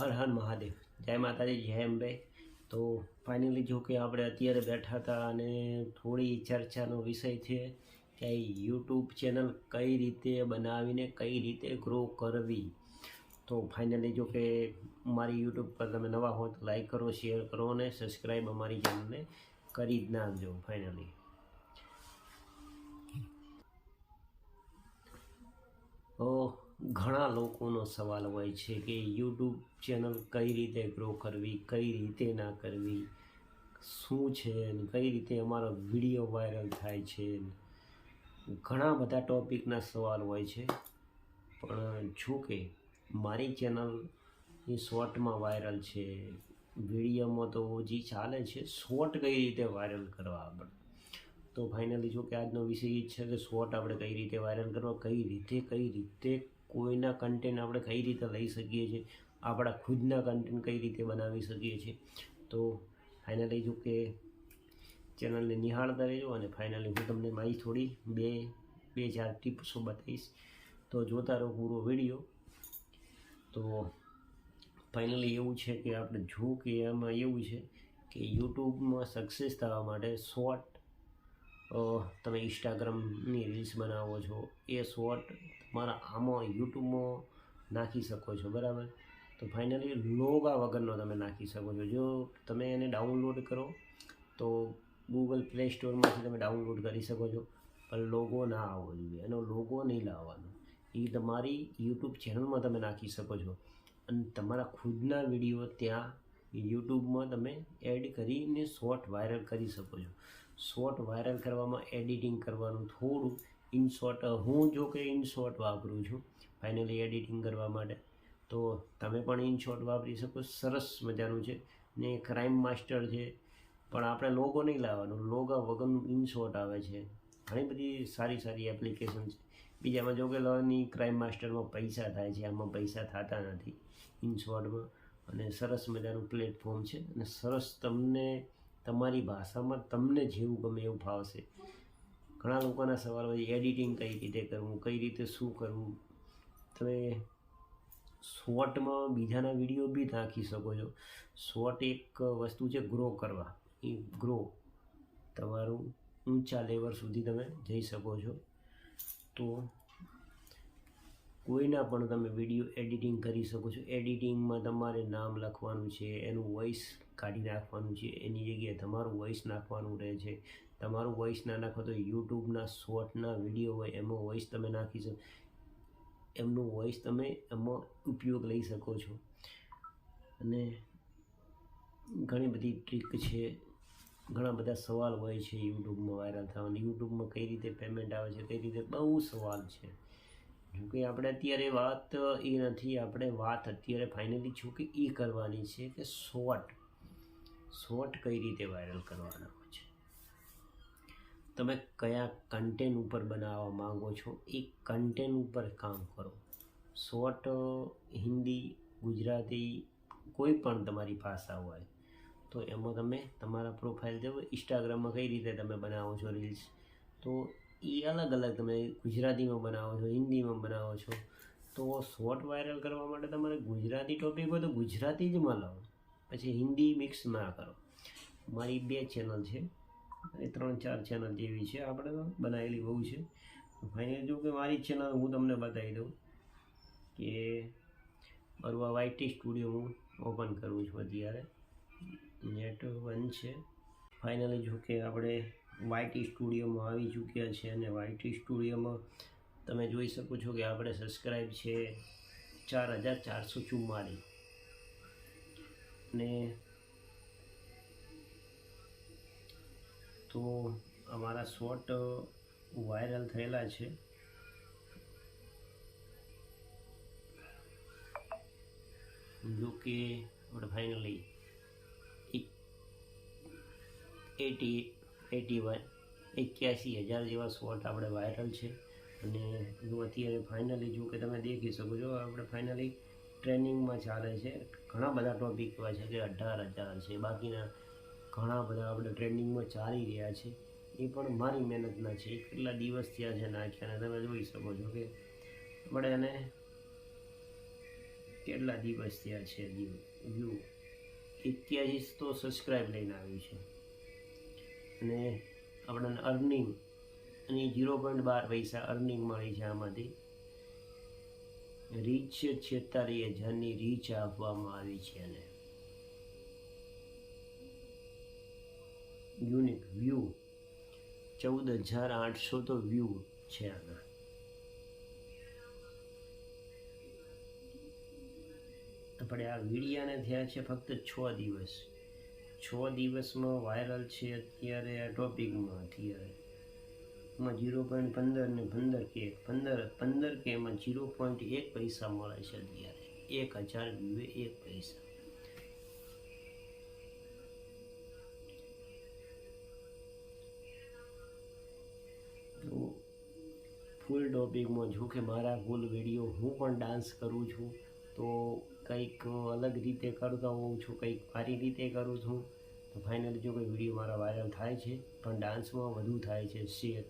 હર હર મહાદેવ. જય માતાજી, જય અંબે. તો ફાઇનલી જો કે આપણે અત્યારે બેઠા હતા અને થોડી ચર્ચાનો વિષય છે કે યુટ્યુબ ચેનલ કઈ રીતે બનાવીને કઈ રીતે ગ્રો કરવી. તો ફાઇનલી જો કે મારી યુટ્યુબ પર તમે નવા હો તો લાઈક કરો શેર કરો અને સબસ્ક્રાઈબ અમારી ચેનલને કરી જ નાખજો ફાઇનલી તો ઘણા લોકોનો સવાલ હોય છે કે યુટ્યુબ ચેનલ કઈ રીતે ગ્રો કરવી, કઈ રીતે ના કરવી, શું છે ને કઈ રીતે અમારો વીડિયો વાયરલ થાય છે ઘણા બધા ટોપિકના સવાલ હોય છે. પણ જો કે મારી ચેનલ એ શોર્ટમાં વાયરલ છે વિડીયોમાં તો જે ચાલે છે શોર્ટ કઈ રીતે વાયરલ કરવા આપણે? તો ફાઇનલી જો કે આજનો વિષય એ છે કે શોર્ટ આપણે કઈ રીતે વાયરલ કરવા, કઈ રીતે કઈ રીતે કોઈના કન્ટેન્ટ આપણે કઈ રીતે લઈ શકીએ છીએ, આપણા ખુદના કન્ટેન્ટ કઈ રીતે બનાવી શકીએ છીએ. તો ફાઇનલી જો કે ચેનલને નિહાળતા રહેજો અને ફાઇનલી હું તમને મારી થોડી બે બે ચાર ટિપ્સો બતાવીશ. તો જોતા રહો પૂરો વીડિયો તો ફાઇનલી એવું છે કે આપણે જો કે એમાં એવું છે કે યુટ્યુબમાં સક્સેસ થવા માટે શોર્ટ તમે ઇન્સ્ટાગ્રામની રીલ્સ બનાવો છો, એ શોર્ટ તમારા આમાં યુટ્યુબમાં નાખી શકો છો, બરાબર? તો ફાઇનલી લોગા વગરનો તમે નાખી શકો છો. જો તમે એને ડાઉનલોડ કરો, તો ગૂગલ પ્લે સ્ટોરમાંથી તમે ડાઉનલોડ કરી શકો છો. પણ લોગો ના આવવો જોઈએ, એનો લોગો નહીં લાવવાનો. એ તમારી યુટ્યુબ ચેનલમાં તમે નાખી શકો છો. અને તમારા ખુદના વીડિયો ત્યાં યુટ્યુબમાં તમે એડ કરીને શોર્ટ વાયરલ કરી શકો છો. શોર્ટ વાયરલ કરવામાં એડિટિંગ કરવાનું થોડું ઇનશોર્ટ હું જો કે ઇનશોટ વાપરું છું ફાઇનલી એડિટિંગ કરવા માટે. તો તમે પણ ઇનશોટ વાપરી શકો, સરસ મજાનું છે ને ક્રાઇમ માસ્ટર છે. પણ આપણે લોગો નહીં લાવવાનો લોગા વગરનું ઇનશોટ આવે છે. ઘણી બધી સારી સારી એપ્લિકેશન છે. બીજામાં જો કે લોની ક્રાઇમ માસ્ટરમાં પૈસા થાય છે, આમાં પૈસા થતા નથી ઇનશોટમાં અને સરસ મજાનું પ્લેટફોર્મ છે અને સરસ તમને, તમારી ભાષામાં તમને જેવું ગમે એવું ફાવશે. ઘણા લોકોના સવાલ હોય એડિટિંગ કઈ રીતે કરવું, કઈ રીતે શું કરવું? તમે શોર્ટમાં બીજાના વીડિયો બી નાખી શકો છો. શોર્ટ એક વસ્તુ છે ગ્રો કરવા. એ ગ્રો તમારું ઊંચા લેવલ સુધી તમે જઈ શકો છો. તો કોઈના પણ તમે વીડિયો એડિટિંગ કરી શકો છો. એડિટિંગમાં તમારે નામ લખવાનું છે, એનું વોઇસ કાઢી નાખવાનું છે, એની જગ્યાએ તમારું વોઇસ નાખવાનું રહે છે. તમારું વોઇસ ના નાખો તો યુટ્યુબના શોર્ટના વીડિયો હોય, એમાં વોઇસ તમે નાખી શકો, એમનું વોઇસ તમે એમાં ઉપયોગ લઈ શકો છો. અને ઘણી બધી ટ્રીક છે, ઘણા બધા સવાલ હોય છે યુટ્યુબમાં વાયરલ થવાના. યુટ્યુબમાં કઈ રીતે પેમેન્ટ આવે છે, કઈ રીતે, બહુ સવાલ છે. જોકે આપણે અત્યારે વાત એ નથી, આપણે વાત અત્યારે ફાઇનલી છું કે એ કરવાની છે કે શોર્ટ શોર્ટ કઈ રીતે વાયરલ કરવાના છે? તમે કયા કન્ટેન્ટ ઉપર બનાવવા માંગો છો? એ કન્ટેન્ટ ઉપર કામ કરો. શોર્ટ, હિન્દી, ગુજરાતી, કોઈ પણ તમારી ભાષા હોય, તો એમાં તમે તમારા પ્રોફાઇલ જવો ઇન્સ્ટાગ્રામમાં કઈ રીતે તમે બનાવો છો રીલ્સ તો એ અલગ અલગ તમે ગુજરાતીમાં બનાવો છો, હિન્દીમાં બનાવો છો, તો શોર્ટ વાયરલ કરવા માટે તમારે ગુજરાતી ટોપિક હોય તો ગુજરાતી જ માં લાવો પછી હિન્દી મિક્સ ના કરો. મારી બે ચેનલ છે. એ ત્રણ ચાર ચેનલ જેવી છે. આપણે બનાવેલી બહુ છે. ફાઇનલ જો કે મારી ચેનલ હું તમને બતાવી દઉં કે મારું આ વાયટી સ્ટુડિયો હું ઓપન કરું છું અત્યારે. નેટ વન છે. ફાઇનલી જો કે આપણે વાયટી સ્ટુડિયોમાં આવી ચૂક્યા છે અને વાયટી સ્ટુડિયોમાં તમે જોઈ શકો છો કે આપણે સબસ્ક્રાઈબ છે ચાર હજાર ચારસો ચુમ્માળીસ ને તો અમારા શોર્ટ વાયરલ થયેલા છે. જો કે ફાઇનલી એટી એટી વન એક્યાસી હજાર જેવા શોર્ટ આપણે વાયરલ છે. અને જો અત્યારે ફાઇનલી જો કે તમે દેખી શકો છો, આપણે ફાઇનલી ટ્રેનિંગમાં ચાલે છે. ઘણા બધા ટોપિક એવા છે કે અઢાર હજાર છે. બાકીના ઘણા બધા આપણે ટ્રેનિંગમાં ચાલી રહ્યા છે. એ પણ મારી મહેનતના છે. કેટલા દિવસ થયા છે નાખ્યા અને તમે જોઈ શકો છો કે આપણે એને કેટલા દિવસ થયા છે વ્યૂ ઇત્યાસી તો સબસ્ક્રાઈબ લઈને આવ્યું છે. અને આપણને અર્નિંગ અને ઝીરો પોઈન્ટ બાર પૈસા અર્નિંગ મળી છે આમાંથી. રીચ છેતાલીસ હજારની રીચ આપવામાં આવી છે એને. યુનિક વ્યૂ ચૌદ હજાર આઠસો તો વ્યૂ છે આના. આપણે આ વીડિયાને થયા છે ફક્ત છ દિવસ. છ દિવસમાં વાયરલ છે અત્યારે આ ટોપિકમાં અત્યારે. એમાં ઝીરો પોઈન્ટ પંદર ને પંદર કે પંદર પંદર કે એમાં જીરો પોઈન્ટ એક પૈસા મળે છે અત્યારે. એક હજાર વ્યૂએ એક પૈસા. તો ફૂલ ટોપિકમાં જો કે મારા ફૂલ વીડિયો હું પણ ડાન્સ કરું છું, તો કંઈક અલગ રીતે કરતા હોઉં છું, કંઈક મારી રીતે કરું છું. તો ફાઇનલી જો કોઈ વીડિયો મારા વાયરલ થાય છે, પણ ડાન્સમાં વધુ થાય છે શેર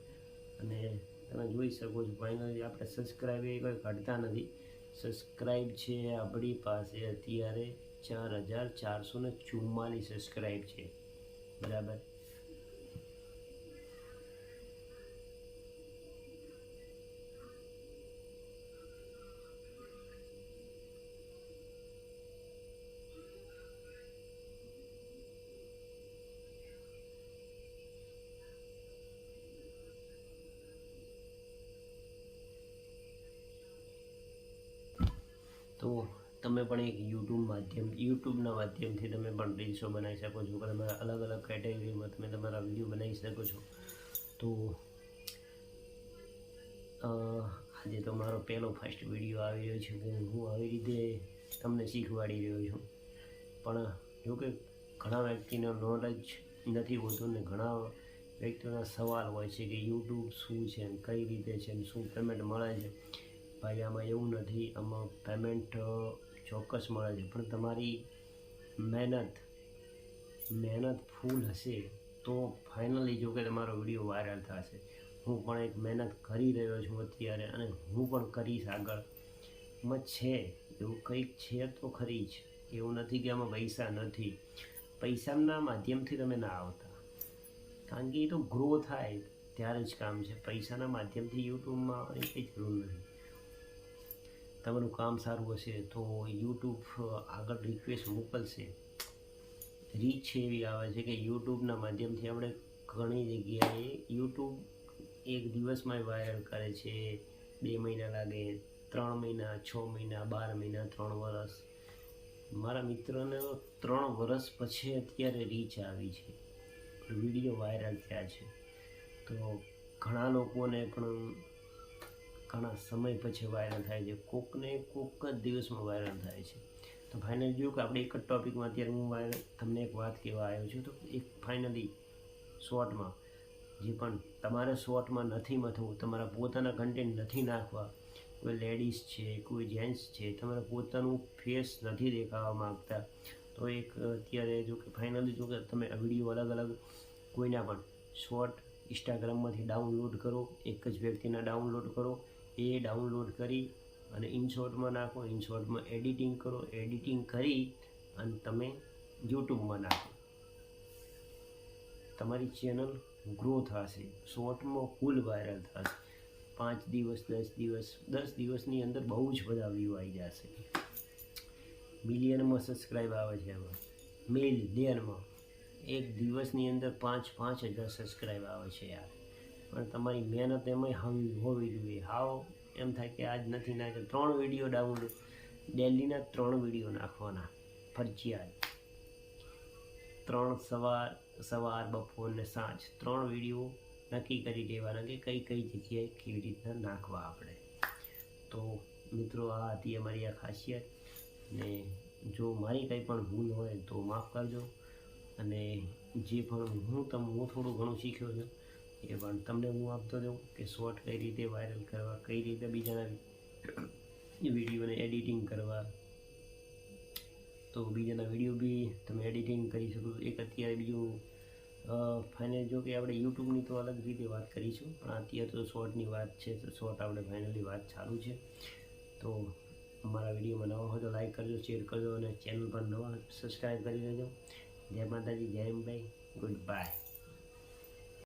અને તમે જોઈ શકો છો ફાઇનલી આપણે સબસ્ક્રાઈબ એ કોઈ ઘટતા નથી. સબસ્ક્રાઈબ છે આપણી પાસે અત્યારે ચાર હજાર ચારસો ને ચુમ્માલીસ સબસ્ક્રાઈબ છે. બરાબર? તો તમે પણ એક યુટ્યુબ માધ્યમ યુટ્યુબના માધ્યમથી તમે પણ રીલ્સો બનાવી શકો છો. તમારા અલગ અલગ કેટેગરીમાં તમે તમારા વીડિયો બનાવી શકો છો. તો આજે તો મારો પહેલો ફર્સ્ટ વીડિયો આવી રહ્યો છે. કે હું આવી રીતે તમને શીખવાડી રહ્યો છું. પણ જો કે ઘણા વ્યક્તિનો નોલેજ નથી હોતું ને ઘણા વ્યક્તિઓના સવાલ હોય છે કે યુટ્યુબ શું છે કઈ રીતે છે શું પેમેન્ટ મળે છે. ભાઈ, આમાં એવું નથી, આમાં પેમેન્ટ ચોક્કસ મળે છે. પણ તમારી મહેનત મહેનત ફૂલ હશે તો ફાઇનલી જો કે તમારો વીડિયો વાયરલ થશે. હું પણ એક મહેનત કરી રહ્યો છું અત્યારે અને હું પણ કરીશ આગળ. એમાં છે, એવું કંઈક છે તો ખરી જ. એવું નથી કે આમાં પૈસા નથી. પૈસાના માધ્યમથી તમે ના આવતા. કારણ કે એ તો ગ્રો થાય, ત્યારે જ કામ છે. પૈસાના માધ્યમથી યુટ્યુબમાં કંઈ જરૂર નથી. તમારું કામ સારું હશે તો યુટ્યુબ આગળ રિક્વેસ્ટ મોકલશે. રીચ એવી આવે છે કે યુટ્યુબના માધ્યમથી આપણે ઘણી જગ્યાએ યુટ્યુબ એક દિવસમાં વાયરલ કરે છે. બે મહિના લાગે, ત્રણ મહિના, છ મહિના, બાર મહિના, ત્રણ વર્ષ મારા મિત્રને ત્રણ વરસ પછી અત્યારે રીચ આવી છે. વીડિયો વાયરલ થયા છે. તો ઘણા લોકોને પણ ઘણા સમય પછી વાયરલ થાય છે. કોકને કોક જ દિવસમાં વાયરલ થાય છે. તો ફાઇનલ જોયું કે આપણે એક જ ટોપિકમાં અત્યારે હું વાયરલ તમને એક વાત કહેવા આવ્યો છું. તો એક ફાઇનલી શોર્ટમાં જે પણ તમારે શોર્ટમાં નથી મથવું, તમારા પોતાના કન્ટેન્ટ નથી નાખવા, કોઈ લેડીઝ છે, કોઈ જેન્ટ્સ છે, તમારે પોતાનું ફેસ નથી દેખાવા માગતા. તો એક અત્યારે જો કે ફાઇનલી જો કે તમે વીડિયો અલગ અલગ કોઈના પણ શોર્ટ ઇન્સ્ટાગ્રામમાંથી ડાઉનલોડ કરો, એક જ વ્યક્તિના ડાઉનલોડ કરો એ ડાઉનલોડ કરી અને ઇનશોર્ટમાં નાખો ઇનશોર્ટમાં એડિટિંગ કરો એડિટિંગ કરી અને તમે યુટ્યુબમાં નાખો. તમારી ચેનલ ગ્રો થશે. શોર્ટમાં ફૂલ વાયરલ થશે. પાંચ દિવસ, દસ દિવસ, દસ દિવસની અંદર બહુ જ બધા વ્યૂ આવી જશે. મિલિયનમાં સબસ્ક્રાઈબ આવે છે એમાં. મિલિયનમાં. એક દિવસની અંદર પાંચ પાંચ હજાર સબસ્ક્રાઈબ આવે છે યાર. પણ તમારી મહેનત એમાંય હોવી હોવી જોઈએ. હાવ એમ થાય કે આજ નથી નાખ્યો. ત્રણ વીડિયો ડાઉનલોડ ડેલીના ત્રણ વીડિયો નાખવાના. ફરજિયાત. ત્રણ સવાર સવાર, બપોર ને સાંજ. ત્રણ વીડિયો નક્કી કરી દેવાના કે કઈ કઈ જગ્યાએ કેવી રીતના નાખવા આપણે. તો મિત્રો, આ હતી અમારી આ ખાસિયત. ને જો મારી કંઈ પણ ભૂલ હોય તો માફ કરજો. અને જે પણ હું તમ હું થોડું ઘણું શીખ્યો છું એ પણ તમને હું આપતો જાઉં કે શોર્ટ કઈ રીતે વાયરલ કરવા, કઈ રીતે બીજાના વિડીયોને એડિટિંગ કરવા. તો બીજાના વીડિયો બી તમે એડિટિંગ કરી શકો. એક અત્યારે બીજું ફાઇનલ જો કે આપણે યુટ્યુબની તો અલગ રીતે વાત કરીશું, પણ અત્યારે તો શોર્ટની વાત છે, તો શોર્ટ આપણે ફાઇનલી વાત ચાલુ છે. તો અમારા વિડીયોમાં નવા હોય તો લાઈક કરજો શેર કરજો અને ચેનલ પર નવા સબસ્ક્રાઈબ કરી લેજો. જય માતાજી, જય અંબાઈ ગુડ બાય